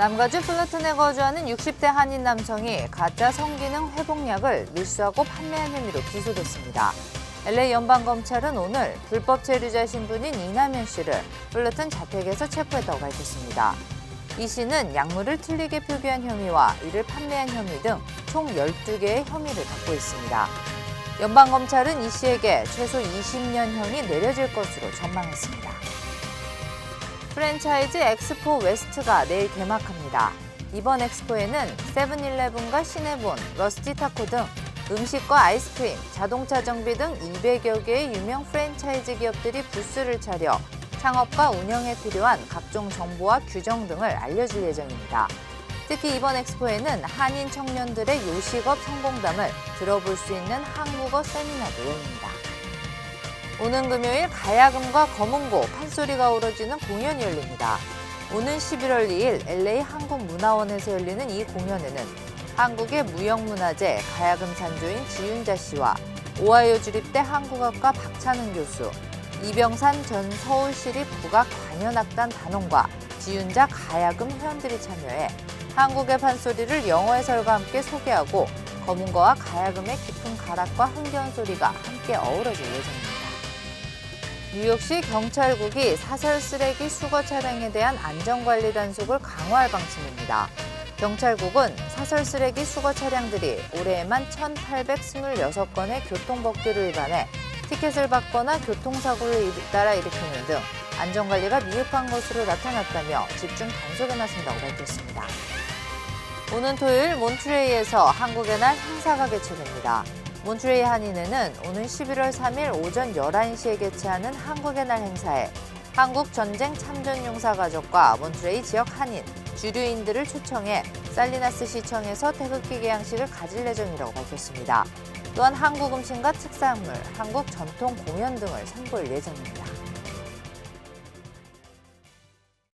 남가주 플러튼에 거주하는 60대 한인 남성이 가짜 성기능 회복약을 밀수하고 판매한 혐의로 기소됐습니다. LA 연방검찰은 오늘 불법 체류자 신분인 이남현 씨를 플러튼 자택에서 체포했다고 밝혔습니다. 이 씨는 약물을 틀리게 표기한 혐의와 이를 판매한 혐의 등 총 12개의 혐의를 받고 있습니다. 연방검찰은 이 씨에게 최소 20년형이 내려질 것으로 전망했습니다. 프랜차이즈 엑스포 웨스트가 내일 개막합니다. 이번 엑스포에는 세븐일레븐과 시네본, 러스티타코 등 음식과 아이스크림, 자동차 정비 등 200여 개의 유명 프랜차이즈 기업들이 부스를 차려 창업과 운영에 필요한 각종 정보와 규정 등을 알려줄 예정입니다. 특히 이번 엑스포에는 한인 청년들의 요식업 성공담을 들어볼 수 있는 한국어 세미나도 열립니다. 오는 금요일 가야금과 검은고, 판소리가 어우러지는 공연이 열립니다. 오는 11월 2일 LA 한국문화원에서 열리는 이 공연에는 한국의 무형문화재 가야금 산조인 지윤자 씨와 오하이오 주립대 한국학과 박찬은 교수, 이병산 전 서울시립 국악관현악단 단원과 지윤자 가야금 회원들이 참여해 한국의 판소리를 영어 해설과 함께 소개하고 검은거와 가야금의 깊은 가락과 흥겨운 소리가 함께 어우러질 예정입니다. 뉴욕시 경찰국이 사설 쓰레기 수거 차량에 대한 안전관리 단속을 강화할 방침입니다. 경찰국은 사설 쓰레기 수거 차량들이 올해에만 1,826건의 교통법규를 위반해 티켓을 받거나 교통사고를 잇따라 일으키는 등 안전관리가 미흡한 것으로 나타났다며 집중 단속에 나선다고 밝혔습니다. 오는 토요일 몬트레이에서 한국의 날 행사가 개최됩니다. 몬트레이 한인회는 오는 11월 3일 오전 11시에 개최하는 한국의 날 행사에 한국 전쟁 참전용사 가족과 몬트레이 지역 한인, 주류인들을 초청해 살리나스 시청에서 태극기 개양식을 가질 예정이라고 밝혔습니다. 또한 한국 음식과 특산물, 한국 전통 공연 등을 선보일 예정입니다.